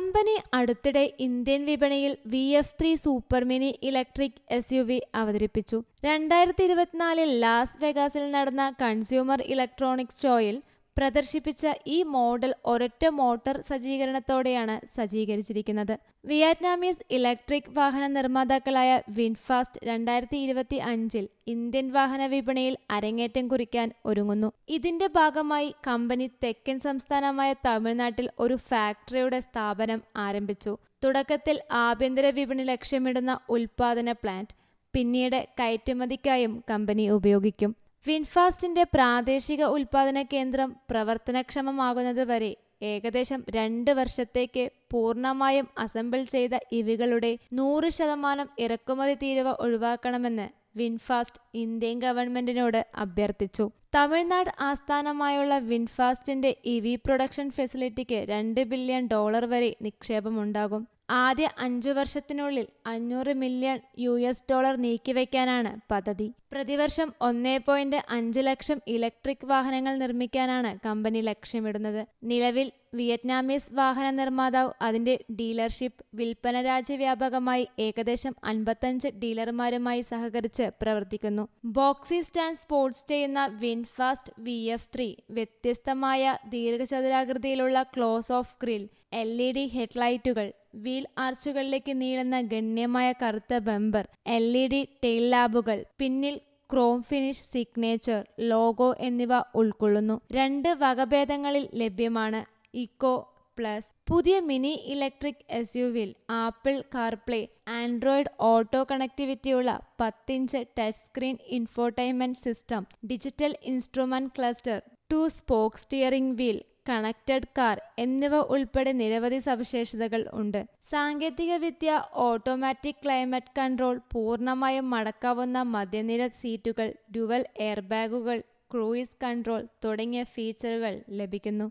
Company അടുത്തിടെ Indian വിപണിയിൽ V F three super mini electric S U V അവതരിപ്പിച്ചു. രണ്ടായിരത്തി ഇരുപത്തിനാലിൽ ലാസ് വെഗാസിൽ നടന്ന കൺസ്യൂമർ ഇലക്ട്രോണിക്സ് ഷോയിൽ പ്രദർശിപ്പിച്ച ഈ മോഡൽ ഒരൊറ്റ മോട്ടോർ സജ്ജീകരണത്തോടെയാണ് സജ്ജീകരിച്ചിരിക്കുന്നത്. വിയറ്റ്നാമീസ് ഇലക്ട്രിക് വാഹന നിർമ്മാതാക്കളായ വിൻഫാസ്റ്റ് രണ്ടായിരത്തി ഇരുപത്തി അഞ്ചിൽ ഇന്ത്യൻ വാഹന വിപണിയിൽ അരങ്ങേറ്റം കുറിക്കാൻ ഒരുങ്ങുന്നു. ഇതിന്റെ ഭാഗമായി കമ്പനി തെക്കൻ സംസ്ഥാനമായ തമിഴ്നാട്ടിൽ ഒരു ഫാക്ടറിയുടെ സ്ഥാപനം ആരംഭിച്ചു. തുടക്കത്തിൽ ആഭ്യന്തര വിപണി ലക്ഷ്യമിടുന്ന ഉൽപാദന പ്ലാന്റ് പിന്നീട് കയറ്റുമതിക്കായും കമ്പനി ഉപയോഗിക്കും. വിൻഫാസ്റ്റിന്റെ പ്രാദേശിക ഉൽപാദന കേന്ദ്രം പ്രവർത്തനക്ഷമമാകുന്നതുവരെ ഏകദേശം രണ്ട് വർഷത്തേക്ക് പൂർണമായും അസംബിൾ ചെയ്ത ഇവികളുടെ നൂറ് ശതമാനം ഇറക്കുമതി തീരുവ ഒഴിവാക്കണമെന്ന് വിൻഫാസ്റ്റ് ഇന്ത്യൻ ഗവൺമെന്റിനോട് അഭ്യർത്ഥിച്ചു. തമിഴ്നാട് ആസ്ഥാനമായുള്ള വിൻഫാസ്റ്റിന്റെ ഇവി പ്രൊഡക്ഷൻ ഫെസിലിറ്റിക്ക് രണ്ട് ബില്യൺ ഡോളർ വരെ നിക്ഷേപമുണ്ടാകും. ആദ്യ അഞ്ചു വർഷത്തിനുള്ളിൽ അഞ്ഞൂറ് മില്യൺ യു എസ് ഡോളർ നീക്കിവെക്കാനാണ് പദ്ധതി. പ്രതിവർഷം ഒന്നേ പോയിന്റ് അഞ്ച് ലക്ഷം ഇലക്ട്രിക് വാഹനങ്ങൾ നിർമ്മിക്കാനാണ് കമ്പനി ലക്ഷ്യമിടുന്നത്. നിലവിൽ വിയറ്റ്നാമീസ് വാഹന നിർമ്മാതാവ് അതിന്റെ ഡീലർഷിപ്പ് വിൽപ്പന രാജ്യവ്യാപകമായി ഏകദേശം അൻപത്തഞ്ച് ഡീലർമാരുമായി സഹകരിച്ച് പ്രവർത്തിക്കുന്നു. ബോക്സി സ്റ്റാൻഡ് സ്പോർട്സ് ചെയ്യുന്ന വിൻഫാസ്റ്റ് വി എഫ് ത്രീ വ്യത്യസ്തമായ ദീർഘചതുരാകൃതിയിലുള്ള close off grille L E D ഹെഡ്ലൈറ്റുകൾ wheel ആർച്ചുകളിലേക്ക് നീളുന്ന ഗണ്യമായ കറുത്ത bumper L E D tail ലാബുകൾ പിന്നിൽ ക്രോം ഫിനിഷ് സിഗ്നേച്ചർ ലോഗോ എന്നിവ ഉൾക്കൊള്ളുന്നു. രണ്ട് വകഭേദങ്ങളിൽ ലഭ്യമാണ്. Eco plus. പുതിയ മിനി ഇലക്ട്രിക് എസ് യു വിൽ ആപ്പിൾ കാർപ്ലേ ആൻഡ്രോയിഡ് ഓട്ടോ കണക്ടിവിറ്റിയുള്ള പത്തിഞ്ച് touch screen infotainment system digital instrument cluster two spoke steering wheel connected car എന്നിവ ഉൾപ്പെടെ നിരവധി സവിശേഷതകൾ ഉണ്ട്. സാങ്കേതിക വിദ്യ ഓട്ടോമാറ്റിക് ക്ലൈമറ്റ് കൺട്രോൾ പൂർണമായും മടക്കാവുന്ന മധ്യനിര സീറ്റുകൾ ഡ്യുവൽ എയർബാഗുകൾ ക്രൂയിസ് കൺട്രോൾ തുടങ്ങിയ ഫീച്ചറുകൾ ലഭിക്കുന്നു.